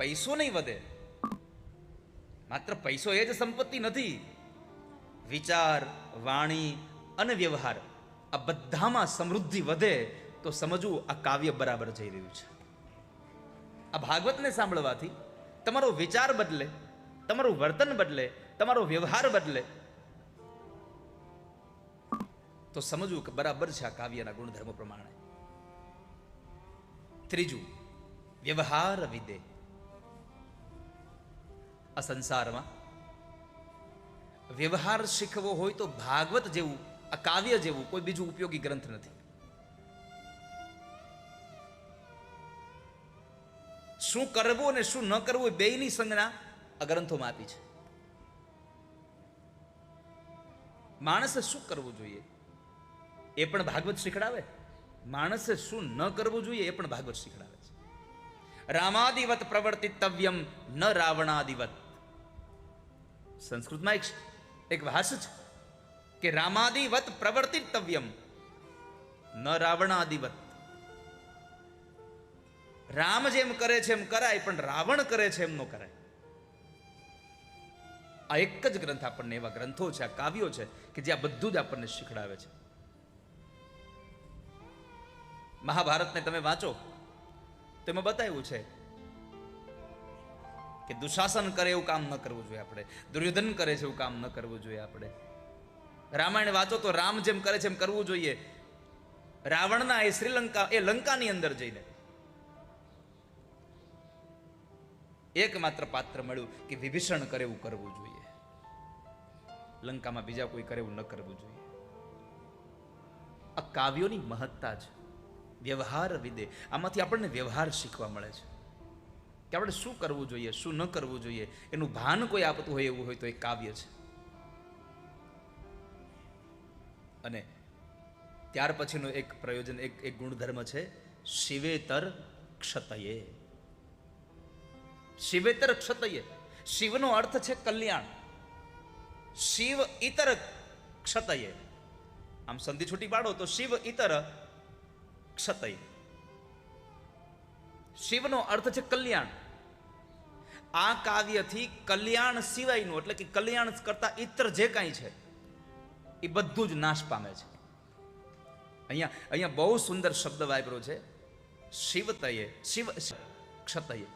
પૈસો નહીં વધે. માત્ર પૈસો એ જ સંપત્તિ નથી. વિચાર, વાણી અને વ્યવહાર આ બધામાં સમૃદ્ધિ વધે તો સમજવું આ કાવ્ય બરાબર જઈ રહ્યું છે. આ ભાગવતને સાંભળવાથી તમારો વિચાર બદલે, તમારું વર્તન બદલે, તમારો વ્યવહાર બદલે. તો સમજવું કે બરાબર છે આ કાવ્યના ગુણધર્મો પ્રમાણે. ત્રીજું, વ્યવહાર વિદે આ સંસારમાં. વ્યવહાર શીખવો હોય તો ભાગવત જેવું, આ કાવ્ય જેવું કોઈ બીજું ઉપયોગી ગ્રંથ નથી. શું કરવું અને શું ન કરવું એ બેયની સંજ્ઞા આ ગ્રંથોમાં આપી છે. માણસે શું કરવું જોઈએ? એ પણ ભાગવત શીખડાવે? માણસે શું ન કરવું જોઈએ એ પણ ભાગવત શીખડાવે છે. રામાદિવત પ્રવર્તિતવ્યમ ન રાવણાદિવત. સંસ્કૃતમાં એક એક ભાષ છે કે રામાદિવત પ્રવર્તિતવ્યમ. ન રાવણાદિવત. રામ જેમ કરે છે એમ કરાય, પણ રાવણ કરે છે એમ ન કરાય. આ એક જ ગ્રંથ આપણને એવા ગ્રંથો છે, આ કાવ્યો છે, કે જે આ બધું જ આપણને શીખડાવે છે. મહાભારતને તમે વાંચો તો એમાં બતાવ્યું છે કે દુશાસન કરે એવું કામ ન કરવું જોઈએ આપણે. દુર્યોધન કરે છે એવું કામ ન કરવું જોઈએ આપણે. રામાયણ વાંચો તો રામ જેમ કરે છે એમ કરવું જોઈએ. રાવણના એ શ્રીલંકા, એ લંકાની અંદર જઈને. એકમાત્ર પાત્ર મળ્યું કે વિભીષણ કરે એવું કરવું જોઈએ. લંકામાં બીજા કોઈ કરે એવું ન કરવું જોઈએ. આ કાવ્યોની મહત્તા છે વ્યવહાર વિદે. આમાંથી આપણને વ્યવહાર શીખવા મળે છે. કે આપણે શું કરવું જોઈએ, શું ન કરવું જોઈએ, એનું ભાન કોઈ આપતું હોય એવું હોય તો એ કાવ્ય છે. અને ત્યાર પછીનું એક પ્રયોજન, એક એક ગુણધર્મ છે, શિવેતર ક્ષતયે. શિવેતર ક્ષતયે. શિવનો અર્થ છે કલ્યાણ. શિવ ઇતર ક્ષતયે. આમ સંધિ છૂટી પાડો તો શિવ ઇતર ક્ષતય. શિવનો અર્થ છે કલ્યાણ. આ કાવ્યથી કલ્યાણ સિવાયનું, એટલે કે કલ્યાણ કરતા ઇતર જે કાંઈ છે, એ બધું જ નાશ પામે છે. અહીંયા અહીંયા બહુ સુંદર શબ્દ વાપર્યો છે. શિવતયે શિવ, ક્ષતયે.